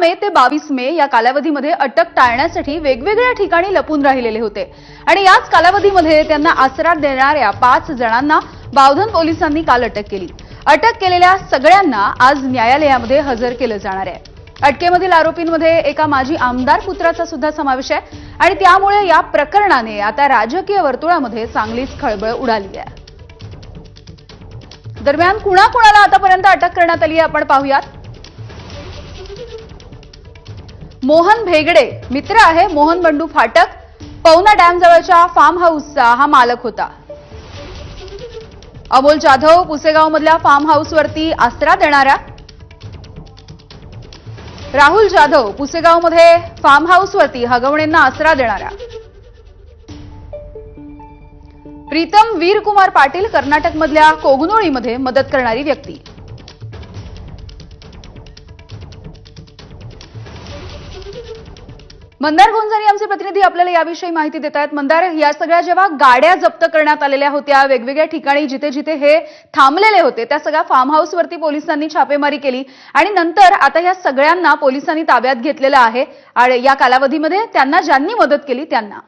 मे ते बावीस मे या कालावधीमध्ये अटक टाळण्यासाठी वेगवेगळ्या ठिकाणी लपून राहिलेले होते. आणि याच कालावधीमध्ये त्यांना आसरा देणाऱ्या पाच जणांना बावधन पोलिसांनी काल अटक केली. अटक केलेल्या सगळ्यांना आज न्यायालयामध्ये हजर केलं जाणार आहे. अटकेमधील आरोपींमध्ये एका माजी आमदार पुत्राचा सुद्धा समावेश आहे आणि त्यामुळे या प्रकरणाने आता राजकीय वर्तुळामध्ये चांगलीच खळबळ उडाली आहे. दरम्यान कुणाकुणाला आतापर्यंत अटक करण्यात आली आहे आपण पाहूयात. मोहन भेगडे मित्र आहे मोहन बंडू फाटक. पवना डॅम जवळच्या फार्म हाऊसचा हा मालक होता. अमोल जाधव पुसेगाव मधल्या फार्म हाऊसवरती आसरा देणाऱ्या. राहुल जाधव पुसेगावमध्ये फार्म हाऊसवरती हगवणेंना आसरा देणाऱ्या. प्रीतम वीरकुमार पाटील कर्नाटकमधल्या कोगनोळीमध्ये मदत करणारी व्यक्ती. मंदार गोंजारी आमचे प्रतिनिधी आपल्याला याविषयी माहिती देत आहेत. मंदार या सगळ्या जेव्हा गाड्या जप्त करण्यात आलेल्या होत्या वेगवेगळ्या ठिकाणी जिथे जिथे हे थांबलेले होते त्या सगळ्या फार्म हाऊसवरती पोलिसांनी छापेमारी केली. आणि नंतर आता या सगळ्यांना पोलिसांनी ताब्यात घेतलेलं आहे. आणि या कालावधीमध्ये त्यांना ज्यांनी मदत केली त्यांना.